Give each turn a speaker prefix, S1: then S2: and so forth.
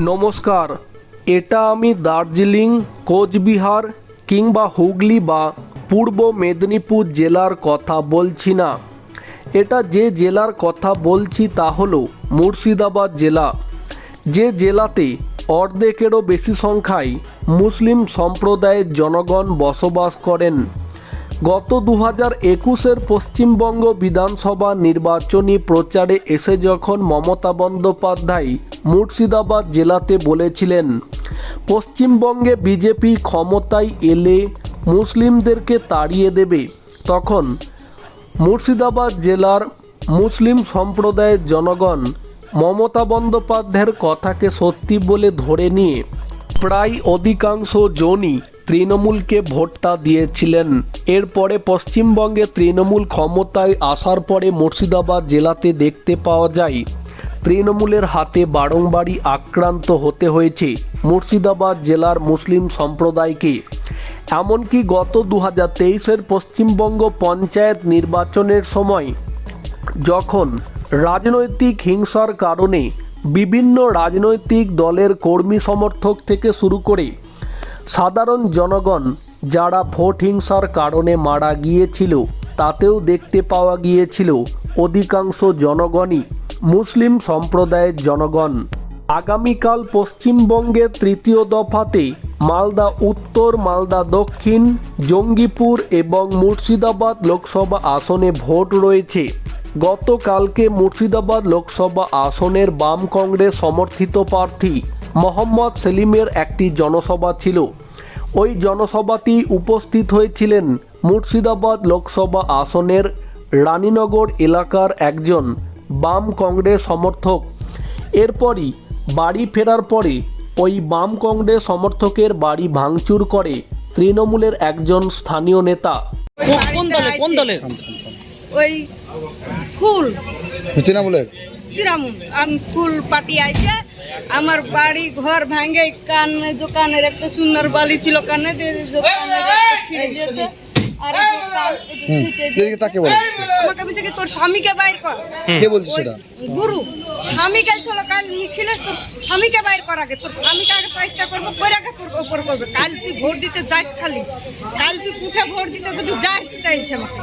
S1: নমস্কার। এটা আমি দার্জিলিং, কোচবিহার কিংবা হুগলি বা পূর্ব মেদিনীপুর জেলার কথা বলছি না। এটা যে জেলার কথা বলছি তা হলো মুর্শিদাবাদ জেলা। যে জেলাতে অর্ধেকেরও বেশি সংখ্যায় মুসলিম সম্প্রদায়ের জনগণ বসবাস করেন। গত দু হাজার একুশের পশ্চিমবঙ্গ বিধানসভা নির্বাচনী প্রচারে এসে যখন মমতা বন্দ্যোপাধ্যায় মুর্শিদাবাদ জেলাতে বলেছিলেন, পশ্চিমবঙ্গে বিজেপি ক্ষমতায় এলে মুসলিমদেরকে তাড়িয়ে দেবে। তখন মুর্শিদাবাদ জেলার মুসলিম সম্প্রদায়ের জনগণ মমতা বন্দ্যোপাধ্যায়ের কথাকে সত্যি বলে ধরে নিয়ে প্রায় অধিকাংশ জনই তৃণমূলকে ভোটটা দিয়েছিলেন। এরপরে পশ্চিমবঙ্গে তৃণমূল ক্ষমতায় আসার পরে মুর্শিদাবাদ জেলাতে দেখতে পাওয়া যায়, তৃণমূলের হাতে বারংবারই আক্রান্ত হতে হয়েছে মুর্শিদাবাদ জেলার মুসলিম সম্প্রদায়কে। এমনকি গত দু হাজার তেইশের পশ্চিমবঙ্গ পঞ্চায়েত নির্বাচনের সময় যখন রাজনৈতিক হিংসার কারণে বিভিন্ন রাজনৈতিক দলের কর্মী সমর্থক থেকে শুরু করে সাধারণ জনগণ যারা ভোট হিংসার কারণে মারা গিয়েছিল, তাতেও দেখতে পাওয়া গিয়েছিল অধিকাংশ জনগণই মুসলিম সম্প্রদায়ের জনগণ। আগামীকাল পশ্চিমবঙ্গের তৃতীয় দফাতে মালদা, উত্তর মালদা, দক্ষিণ জঙ্গিপুর এবং মুর্শিদাবাদ লোকসভা আসনে ভোট রয়েছে। গতকালকে মুর্শিদাবাদ লোকসভা আসনের বাম কংগ্রেস সমর্থিত প্রার্থী মোহাম্মদ সেলিমের একটি জনসভা ছিল। ওই জনসভাটি উপস্থিত হয়েছিলেন মুর্শিদাবাদ লোকসভা আসনের রানীনগর এলাকার একজন বাম কংগ্রেস সমর্থক। এরপরই বাড়ি ফেরার পরে ওই বাম কংগ্রেস সমর্থকের বাড়ি ভাঙচুর করে তৃণমূলের একজন স্থানীয় নেতা।
S2: কোন দলে কোন দলের
S3: ওই ফুল। আমি ফুল পার্টি আইছে। আমার বাড়ি ঘর ভাঙে কানে দোকানের একটা সুন্দর বালি ছিল কানে কাল- তোর স্বামীকে বাইর কর।
S4: কে বলছে সেটা?
S3: গুরু স্বামী গেছিল কাল মিছিলে তোর স্বামীকে বাইর কর আগে। তোর স্বামীকে আগে চেষ্টা করব করে আগে তোর উপর করবে। কাল তুই ভোট দিতে যাস খালি। কাল তুই কুঠে ভোট দিতে যাবি যাস তাইছে আমাকে